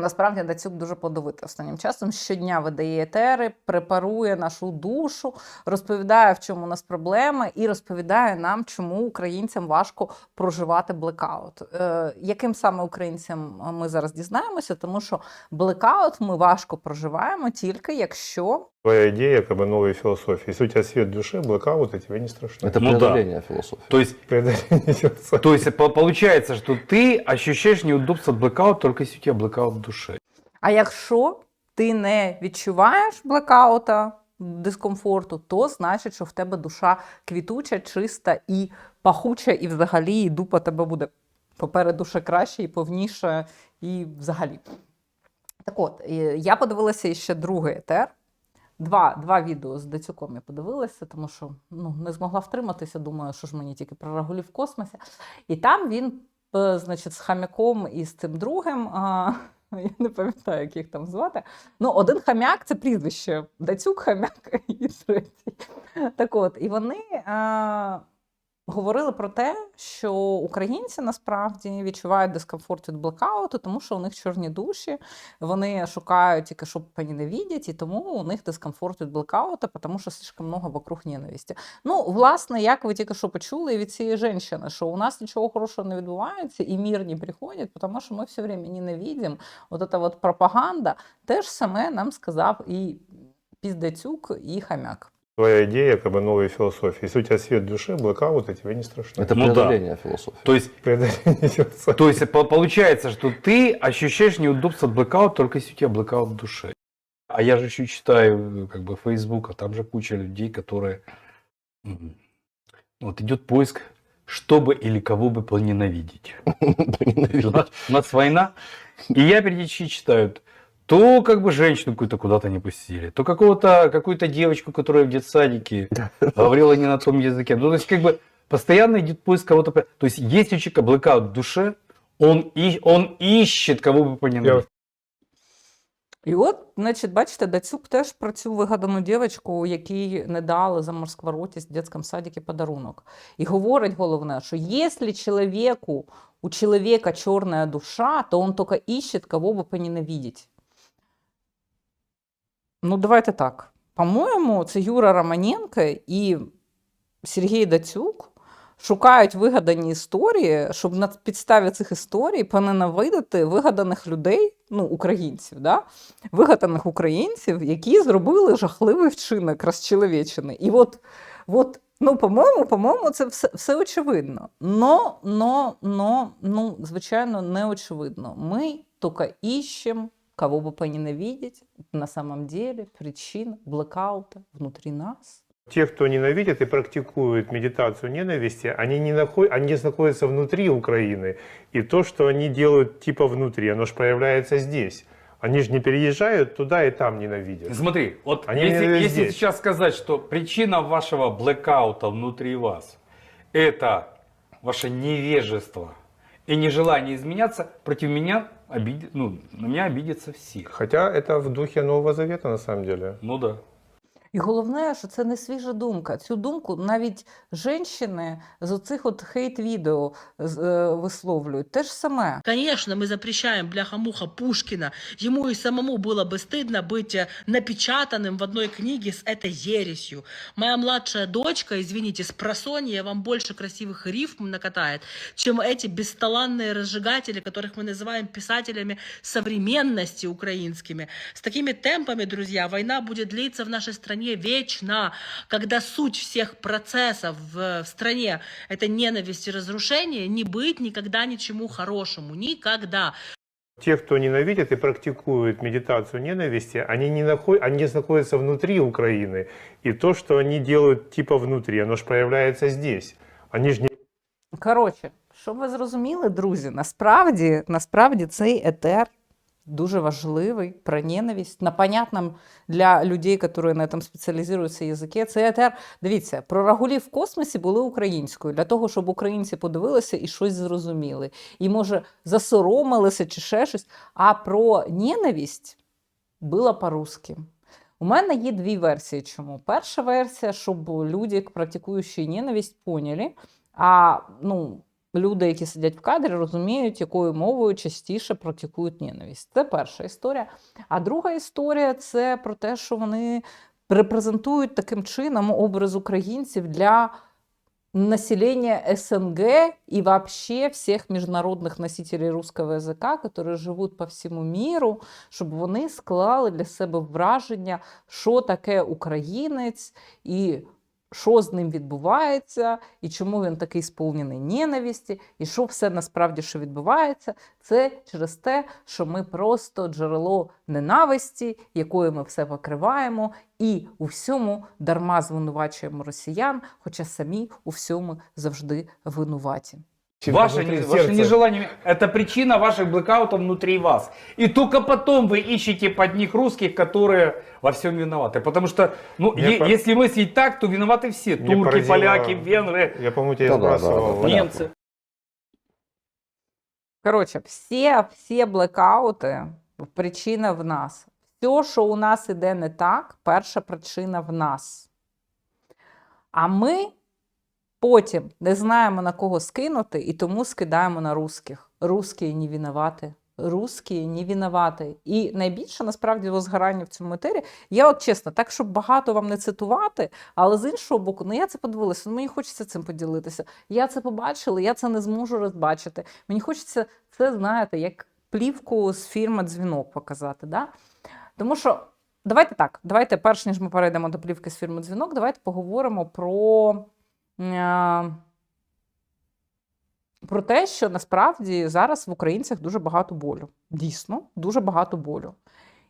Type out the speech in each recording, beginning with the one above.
Насправді Дацюк дуже плодовитий останнім часом. Щодня видає етери, препарує нашу душу, розповідає, в чому у нас проблеми, і розповідає нам, чому українцям важко проживати блекаут. Е, яким саме українцям ми зараз дізнаємося, тому що блекаут ми важко проживаємо тільки якщо Твоя идея как бы новой философии. Если у тебя свет в душе, блокауты тебе не страшны. Это Ну да. преодоление философии. То есть, Преодоление философии. то есть по- получается, что ты ощущаешь неудобство от блэкаута только если у тебя блэкаут в душе. А якщо ти не відчуваєш блекаута, дискомфорту, то значить, що в тебе душа квітуча, чиста і пахуча, і взагалі і дупа тебе буде попереду ще краще і повніше, і взагалі. Так от, і я подивилася ще другий етер. Два, два відео з Дацюком я подивилася, тому що ну, не змогла втриматися. Думаю, що ж мені тільки про рагулів в космосі. І там він, е, значить, з хам'яком і з цим другим. А, я не пам'ятаю, як їх там звати. Ну, один хам'як це прізвище. Дацюк хам'як і третій. Так от, і вони а, говорили про те, що українці насправді відчувають дискомфорт від блекауту, тому що у них чорні душі, вони шукають тільки, щоб поненавидять, і тому у них дискомфорт від блекаута, тому що слишком много вокруг ненависті. Ну, власне, як ви тільки що почули від цієї жінки, що у нас нічого хорошого не відбувається, і мир не приходить, тому що ми все время ненавидим. От эта вот пропаганда те ж саме нам сказав і Піздецюк, і Хам'як. Твоя идея как бы новой философии. Если у тебя свет в душе, блокауты тебе не страшны. Это Ну да. преодоление философии. То есть, Преодоление философии. то есть по- получается, что ты ощущаешь неудобство от блэкаута только если у тебя блэкаут в душе. А я же еще читаю как бы Facebook, а там же куча людей, которые... Вот идет поиск, чтобы или кого бы поненавидеть. У нас война, и я периодически читаю, то как бы женщину какую-то куда-то не пустили, то какого-то, какую-то девочку, которая в детсадике говорила не на том языке. Ну, то есть как бы постоянно идет поиск кого-то. по- То есть если у человека блэкаут в душе, он, и, он ищет, кого бы поненавидеть. І от, значить, бачите, Дацюк теж про цю вигадану дівчинку, якій не дали за морсковоротість в дитячому садике подарунок. І говорить головне, що якщо чоловіку, у чоловіка чорна душа, то він тільки іщет, кого би поненавидеть. Ну, давайте так. По-моєму, це Юра Романенко і Сергій Дацюк шукають вигадані історії, щоб на підставі цих історій поненавидити вигаданих людей, ну, українців, да? вигаданих українців, які зробили жахливий вчинок розчеловечений. І от, от ну, по-моєму, по-моєму, це все, все очевидно. Но, но, но, ну, звичайно, не очевидно. Ми тільки іщемо, кого бы поненавидеть, на самом деле причин блокаута внутри нас. Те, кто ненавидит и практикует медитацию ненависти, они не, наход... они находятся внутри Украины. И то, что они делают типа внутри, оно же проявляется здесь. Они же не переезжают туда и там ненавидят. Смотри, вот Они если, если сейчас сказать, что причина вашего блэкаута внутри вас – это ваше невежество и нежелание изменяться, против меня обид... ну, на меня обидятся все. Хотя это в духе Нового Завета на самом деле. Ну да. І головне, що це не свіжа думка. Цю думку навіть жінки з оцих от хейт-відео з- е, висловлюють. Те ж саме. Конечно, мы запрещаем бляха-муха Пушкина. Ему и самому было бы стыдно быть э, напечатанным в одной книге с этой ересью. Моя младшая дочка, извините, с просонья вам больше красивых рифм накатает, чем эти бесталанные разжигатели, которых мы называем писателями современности украинскими. С такими темпами, друзья, война будет длиться в нашей стране вечно, когда суть всех процессов в, в стране – это ненависть и разрушение, не быть никогда ничему хорошему, никогда. Те, кто ненавидит и практикует медитацию ненависти, они, не наход... они находятся внутри Украины. И то, что они делают типа внутри, оно же проявляется здесь. Они же не Коротше, щоб ви зрозуміли, друзі, насправді, насправді цей етер дуже важливий про ненависть на понятном для людей, які на цьому спеціалізуються язикі. Цей етер, дивіться, про рагулів в космосі були українською, для того, щоб українці подивилися і щось зрозуміли. І, може, засоромилися чи ще щось. А про ненависть було по-русски. У мене є дві версії. Чому? Перша версія, щоб люди, практикуючі ненависть, поняли. А ну, люди, які сидять в кадрі, розуміють, якою мовою частіше практикують ненависть. Це перша історія. А друга історія це про те, що вони репрезентують таким чином образ українців для населения СНГ и вообще всех международных носителей русского языка, которые живуть по всьому міру, щоб вони склали для себе враження, що таке українець і що з ним відбувається, і чому він такий сповнений ненависті, і що все насправді що відбувається, це через те, що ми просто джерело ненависті, якою ми все покриваємо, і у всьому дарма звинувачуємо росіян, хоча самі у всьому завжди винуваті. Ваше, Внутри не- ваше сердца. нежелание – это причина ваших блэкаутов внутри вас. И только потом вы ищете под них русских, которые во всем виноваты. Потому что, ну, Меня е- по- если мыслить так, то виноваты все. Меня Турки, поразило- поляки, венгры, Я, по-моему, тебя Да, да, да, сбрасывал. да, понятно. немцы. Коротше, всі, всі блекаути причина в нас. Все, що у нас іде не так, перша причина в нас. А ми потім не знаємо на кого скинути, і тому скидаємо на русських. Русські не винувати. Русські не винувати. І найбільше насправді возгорання в цьому етері. Я от чесно, так щоб багато вам не цитувати, але з іншого боку, ну я це подивилася. Ну, мені хочеться цим поділитися. Я це побачила, я це не зможу розбачити. Мені хочеться це, знаєте, як плівку з фільму Дзвінок показати. Да? Тому що давайте так, давайте, перш ніж ми перейдемо до плівки з фільму Дзвінок, давайте поговоримо про, про те, що насправді зараз в українцях дуже багато болю. Дійсно, дуже багато болю.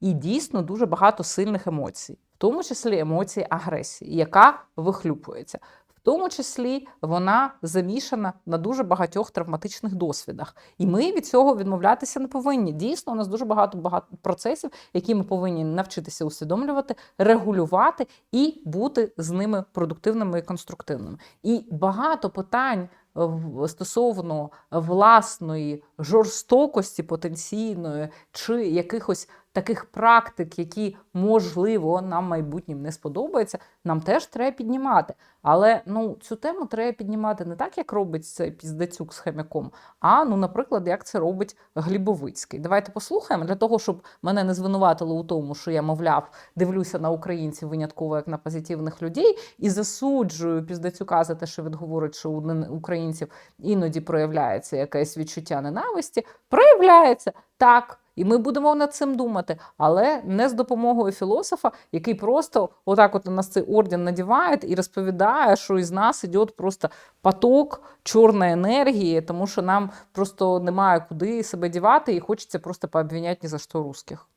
І дійсно дуже багато сильних емоцій, в тому числі емоції агресії, яка вихлюпується. Тому числі вона замішана на дуже багатьох травматичних досвідах. І ми від цього відмовлятися не повинні. Дійсно, у нас дуже багато багато процесів, які ми повинні навчитися усвідомлювати, регулювати і бути з ними продуктивними і конструктивними. І багато питань стосовно власної жорстокості потенційної чи якихось таких практик, які можливо нам майбутнім не сподобаються, нам теж треба піднімати. Але ну цю тему треба піднімати не так, як робить цей піздецюк з хомяком, а ну, наприклад, як це робить Глібовицький. Давайте послухаємо для того, щоб мене не звинуватили у тому, що я, мовляв, дивлюся на українців винятково як на позитивних людей і засуджую піздецюка за те, що він говорить, що у українців іноді проявляється якесь відчуття ненависті. Проявляється так. І ми будемо над цим думати, але не з допомогою філософа, який просто отак от на нас цей орден надіває і розповідає, що із нас іде просто поток чорної енергії, тому що нам просто немає куди себе дівати, і хочеться просто пообвіняти ні за що русських.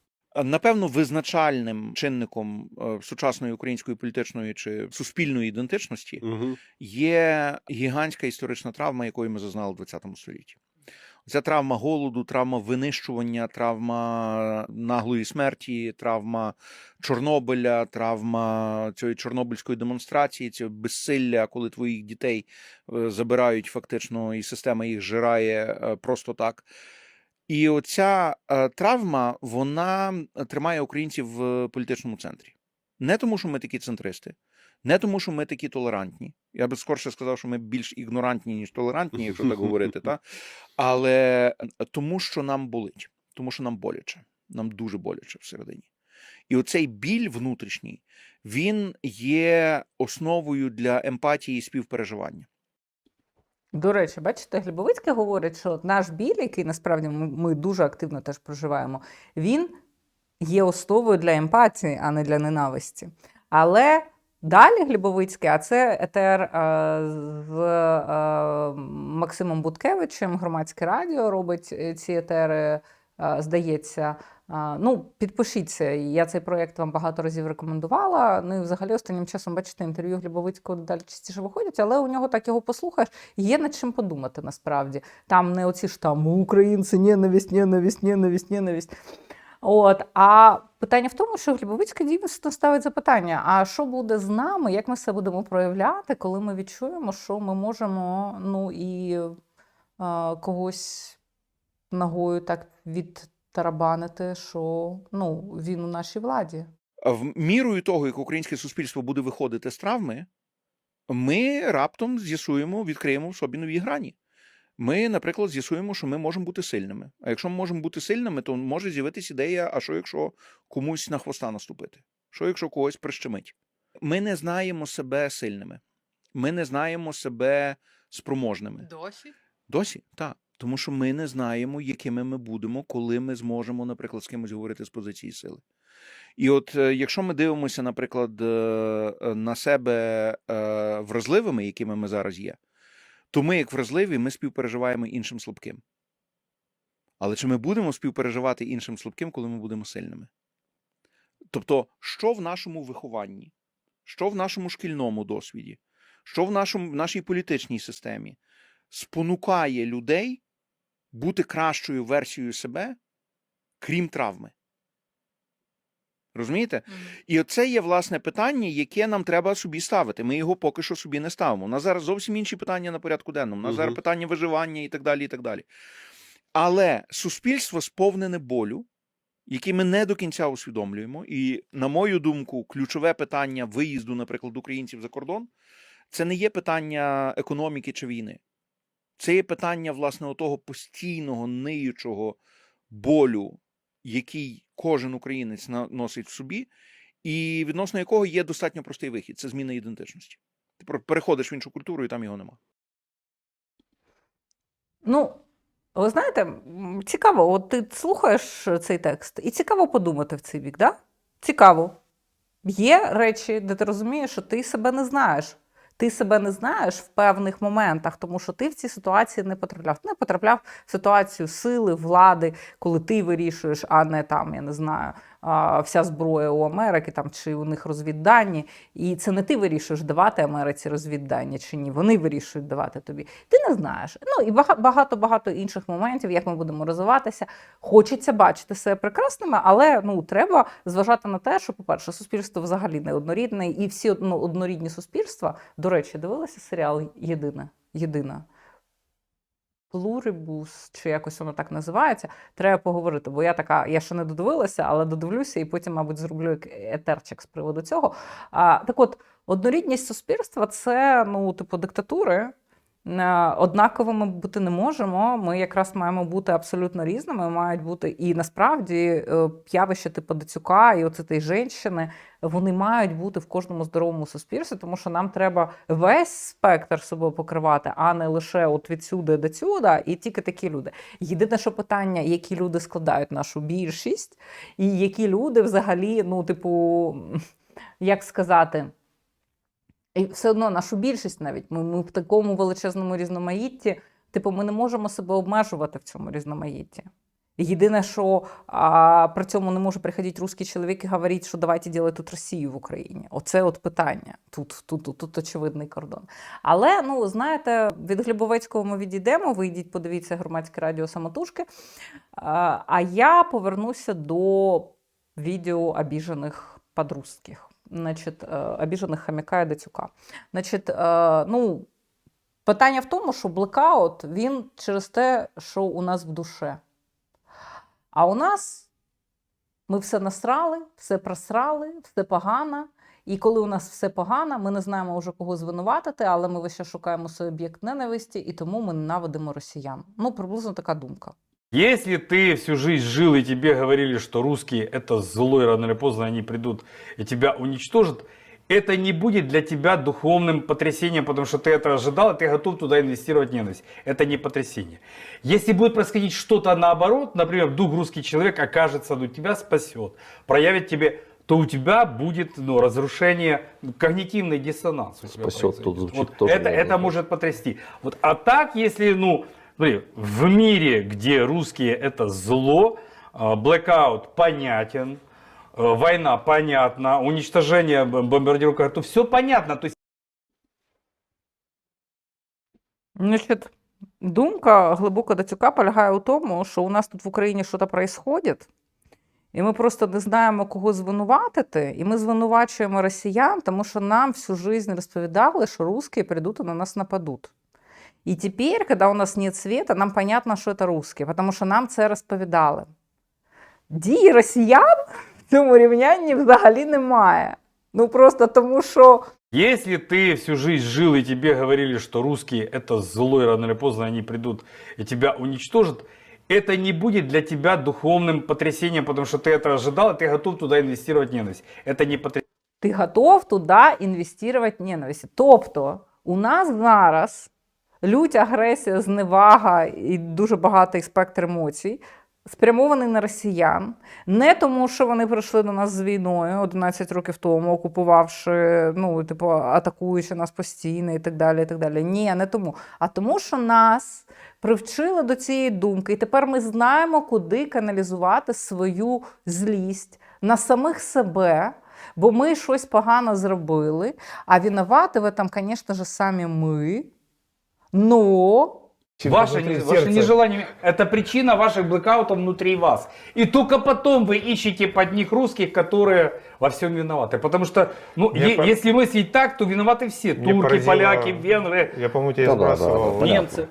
Напевно, визначальним чинником е, сучасної української політичної чи суспільної ідентичності є гігантська історична травма, якої ми зазнали в ХХ столітті. Ця травма голоду, травма винищування, травма наглої смерті, травма Чорнобиля, травма цієї чорнобильської демонстрації, цього безсилля, коли твоїх дітей е, забирають фактично, і система їх жирає е, просто так. І оця е, травма вона тримає українців в політичному центрі. Не тому, що ми такі центристи, не тому, що ми такі толерантні. Я би скорше сказав, що ми більш ігнорантні, ніж толерантні, якщо так говорити, та? але е, тому, що нам болить, тому що нам боляче, нам дуже боляче всередині. І оцей біль внутрішній, він є основою для емпатії і співпереживання. До речі, бачите, Глібовицький говорить, що наш біль, який насправді ми дуже активно теж проживаємо, він є основою для емпатії, а не для ненависті. Але далі Глібовицький, а це етер е, з е, Максимом Буткевичем, громадське радіо робить е, ці етери, здається. Ну, підпишіться. Я цей проєкт вам багато разів рекомендувала. Ну і взагалі останнім часом, бачите, інтерв'ю Глібовицького далі частіше виходять, але у нього так його послухаєш. Є над чим подумати насправді. Там не оці ж там українці, ненависть, ненависть, ненависть, ненависть. От, а питання в тому, що Глібовицький дійсно ставить запитання: а що буде з нами, як ми себе будемо проявляти, коли ми відчуємо, що ми можемо ну і е, когось ногою так відтарабанити, що ну, він у нашій владі. В мірою того, як українське суспільство буде виходити з травми, ми раптом з'ясуємо, відкриємо в собі нові грані. Ми, наприклад, з'ясуємо, що ми можемо бути сильними. А якщо ми можемо бути сильними, то може з'явитися ідея, а що якщо комусь на хвоста наступити? Що якщо когось прищемить? Ми не знаємо себе сильними. Ми не знаємо себе спроможними. Досі. Досі, так. Тому що ми не знаємо, якими ми будемо, коли ми зможемо, наприклад, з кимось говорити з позиції сили. І от е, якщо ми дивимося, наприклад, е, е, на себе вразливими, якими ми зараз є, то ми, як вразливі, ми співпереживаємо іншим слабким. Але чи ми будемо співпереживати іншим слабким, коли ми будемо сильними? Тобто, що в нашому вихованні, що в нашому шкільному досвіді, що в нашому, в нашій політичній системі спонукає людей бути кращою версією себе, крім травми? Розумієте? І оце є власне питання, яке нам треба собі ставити. Ми його поки що собі не ставимо. У нас зараз зовсім інші питання на порядку денному. У нас Мгм. зараз питання виживання і так далі. і так далі. Але суспільство сповнене болю, який ми не до кінця усвідомлюємо. І, на мою думку, ключове питання виїзду, наприклад, українців за кордон це не є питання економіки чи війни. Це є питання, власне, того постійного ниючого болю, який кожен українець носить в собі, і відносно якого є достатньо простий вихід це зміна ідентичності. Ти переходиш в іншу культуру, і там його нема. Ну, ви знаєте, цікаво, от ти слухаєш цей текст, і цікаво подумати в цей бік, да? Цікаво. Є речі, де ти розумієш, що ти себе не знаєш. Ти себе не знаєш в певних моментах, тому що ти в цій ситуації не потрапляв. Не потрапляв в ситуацію сили, влади, коли ти вирішуєш, а не там, я не знаю, вся зброя у Америки там чи у них розвіддані. І це не ти вирішуєш давати Америці розвіддані чи ні. Вони вирішують давати тобі. Ти не знаєш. Ну і бага- багато багато інших моментів, як ми будемо розвиватися. Хочеться бачити себе прекрасними, але ну треба зважати на те, що, по-перше, суспільство взагалі не однорідне, і всі ну, однорідні суспільства. До речі, дивилися серіал Єдине. Єдина. Плурибус, чи якось воно так називається. Треба поговорити, бо я така, я ще не додивилася, але додивлюся і потім, мабуть, зроблю етерчик з приводу цього. А, так от, однорідність суспільства це, ну, типу, диктатури. Е, Однаковими бути не можемо. Ми якраз маємо бути абсолютно різними. Мають бути і насправді е, явище типу Дацюка і оцитої жінщини, вони мають бути в кожному здоровому суспільстві, тому що нам треба весь спектр собою покривати, а не лише от відсюди до сюди, і тільки такі люди. Єдине, що питання, які люди складають нашу більшість, і які люди взагалі, ну, типу, як сказати. І все одно нашу більшість навіть ми, ми в такому величезному різноманітті, типу, ми не можемо себе обмежувати в цьому різноманітті. Єдине, що а, при цьому не може приходити русський чоловік і говорити, що давайте ділити тут Росію в Україні. Оце от питання. Тут, тут, тут, тут очевидний кордон. Але ну знаєте, від Глібовецького ми відійдемо. Вийдіть, подивіться громадське радіо самотужки. А, а я повернуся до відео обіжених подрустких. Значить, е, обіжених Хам'яка і Дацюка. Значить, е, ну, питання в тому, що блекаут він через те, що у нас в душе. А у нас ми все насрали, все просрали, все погано. І коли у нас все погано, ми не знаємо вже кого звинуватити, але ми вище шукаємо свій об'єкт ненависті, і тому ми ненавидимо росіян. Ну, приблизно така думка. Если ты всю жизнь жил и тебе говорили, что русские это зло, и рано или поздно они придут и тебя уничтожат, это не будет для тебя духовным потрясением, потому что ты это ожидал, и ты готов туда инвестировать ненависть. Это не потрясение. Если будет происходить что-то наоборот, например, вдруг русский человек окажется, ну, тебя спасет, проявит тебе то у тебя будет ну, разрушение, ну, когнитивный диссонанс. Спасет, тут звучит Вот тоже это, это может потрясти. Вот, а так, если, ну, смотри, в мире, где русские это зло, blackout понятен, война понятна, уничтожение бомбардировка, то все понятно. То есть Значить, думка глибоко Дацюка полягає у тому, що у нас тут в Україні щось происходит, і ми просто не знаємо, кого звинуватити, і ми звинувачуємо росіян, тому що нам всю жизнь розповідали, що русские придут и на нас нападут. І тепер, коли у нас нет света, нам понятно, що це русські, тому що нам це розповідали. Дії росіян в цьому рівнянні взагалі немає. Ну просто тому, що Если ты всю жизнь жил и тебе говорили, что русские это зло, и рано или поздно они придут и тебя уничтожат, это не будет для тебя духовным потрясением, потому что ты это ожидал, и ты готов туда инвестировать ненависть. Это не потрясение. ти готов туди інвестувати ненависть. Тобто, у нас зараз лють агресія, зневага і дуже багатий спектр емоцій. Спрямований на росіян, не тому, що вони прийшли до нас з війною 11 років тому, окупувавши, ну, типу, атакуючи нас постійно і так далі. і так далі. Ні, не тому. А тому, що нас привчили до цієї думки, і тепер ми знаємо, куди каналізувати свою злість на самих себе, бо ми щось погано зробили, а винувати в этом, звісно ж, самі ми Но Ваше, Внутри не- ваше сердца. нежелание – это причина ваших блэкаутов внутри вас. И только потом вы ищете под них русских, которые во всем виноваты. Потому что, ну, Мне е- по- если мыслить так, то виноваты все. Мне Турки, поразило- поляки, венгры, Я, по-моему, тебя Да-да-да, сбрасывал. да, понятно. немцы.